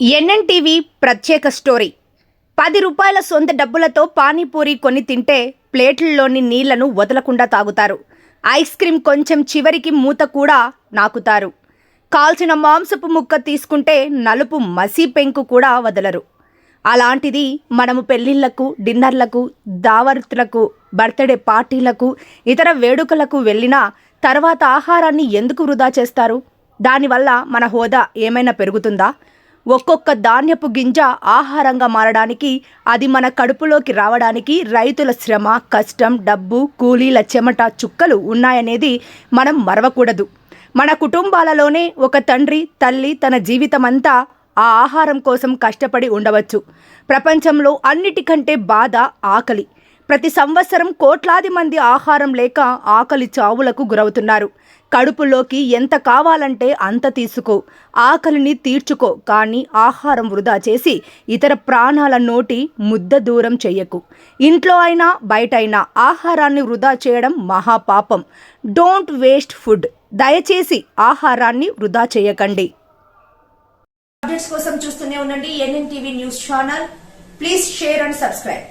NNTV ప్రత్యేక story. పది రూపాయల సొంత డబ్బులతో పానీపూరి కొని తింటే ప్లేట్లలోని నీళ్ళను వదలకుండా తాగుతారు. ఐస్ క్రీమ్ కొంచెం చివరికి మూత కూడా నాకుతారు. కాల్చిన మాంసపు ముక్క తీసుకుంటే నలుపు మసి పెంకు కూడా వదలరు. అలాంటిది మనము పెళ్ళిళ్ళకు డిన్నర్లకు దావర్తులకు బర్త్డే పార్టీలకు ఇతర వేడుకలకు వెళ్ళినా తర్వాత ఆహారాన్ని ఎందుకు వృధా చేస్తారు? దానివల్ల మన హోదా ఏమైనా పెరుగుతుందా? ఒక్కొక్క ధాన్యపు గింజ ఆహారంగా మారడానికి అది మన కడుపులోకి రావడానికి రైతుల శ్రమ కష్టం డబ్బు కూలీల చెమట చుక్కలు ఉన్నాయనేది మనం మరవకూడదు. మన కుటుంబాలలోనే ఒక తండ్రి తల్లి తన జీవితమంతా ఆ ఆహారం కోసం కష్టపడి ఉండవచ్చు. ప్రపంచంలో అన్నిటికంటే బాధ ఆకలి. ప్రతి సంవత్సరం కోట్లాది మంది ఆహారం లేక ఆకలి చావులకు గురవుతున్నారు. కడుపులోకి ఎంత కావాలంటే అంత తీసుకో. ఆకలిని తీర్చుకో కానీ ఆహారం వృధా చేసి ఇతర ప్రాణాల నోటి ముద్ద దూరం చెయ్యకు. ఇంట్లో అయినా బయట అయినా ఆహారాన్ని వృధా చేయడం మహాపాపం డోంట్ వేస్ట్ ఫుడ్. దయచేసి ఆహారాన్ని వృధా చేయకండి. అప్డేట్స్ కోసం చూస్తూనే ఉండండి. NN TV news channel. Please share and subscribe.